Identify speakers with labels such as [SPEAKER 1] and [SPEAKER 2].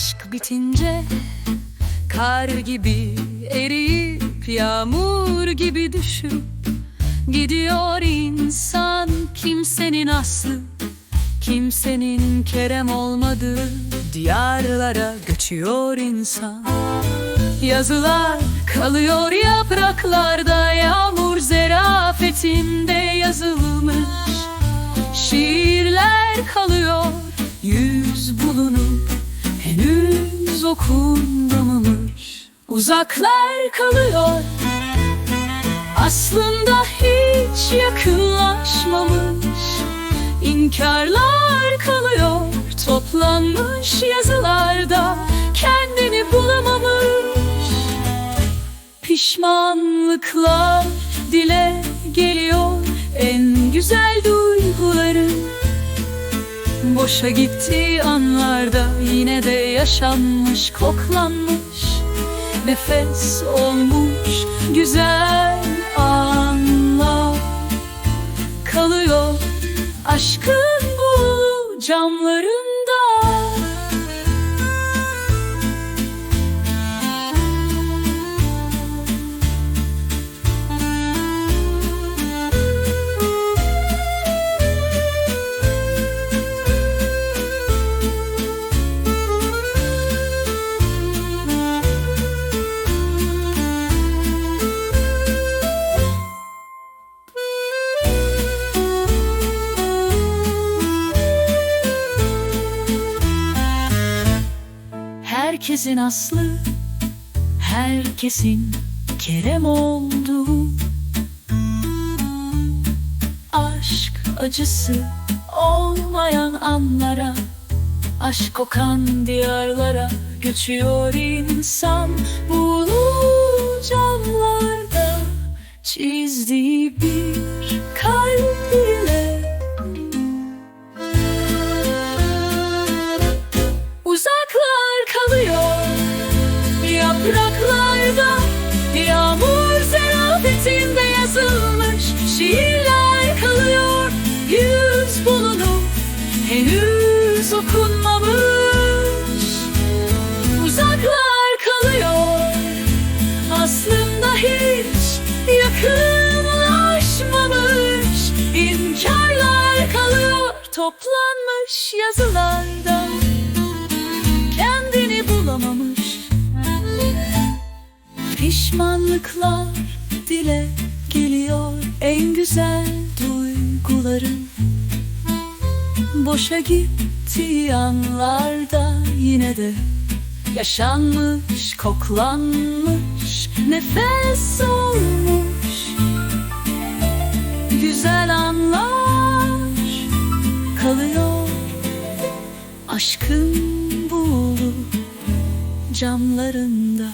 [SPEAKER 1] Aşk bitince kar gibi eriyip yağmur gibi düşüp Gidiyor insan. Kimsenin aslı Kimsenin kerem olmadığı diyarlara göçüyor insan. Yazılar kalıyor yapraklarda Yağmur zerafetinde yazılmış. Şiirler kalıyor yüz bulunup Henüz okunmamış Uzaklar kalıyor. Aslında hiç yakınlaşmamış. İnkarlar kalıyor. Toplanmış yazılarda Kendini bulamamış. Pişmanlıklar dile geliyor. En güzel Boşa gittiği anlarda. Yine de yaşanmış, koklanmış. Nefes olmuş güzel anlar. Kalıyor aşkın bu camlarında Herkesin aslı, herkesin kerem oldu. Aşk acısı olmayan anlara, aşk kokan diyarlara göçüyor insan. Bulu camlarda çizdiği bir toplanmış yazılarda. Kendini bulamamış. Pişmanlıklar dile geliyor en güzel duyguların. Boşa gitti anlarda yine de Yaşanmış, koklanmış, nefes olmuş Güzel anlar kalıyor Aşkın buğulu camlarında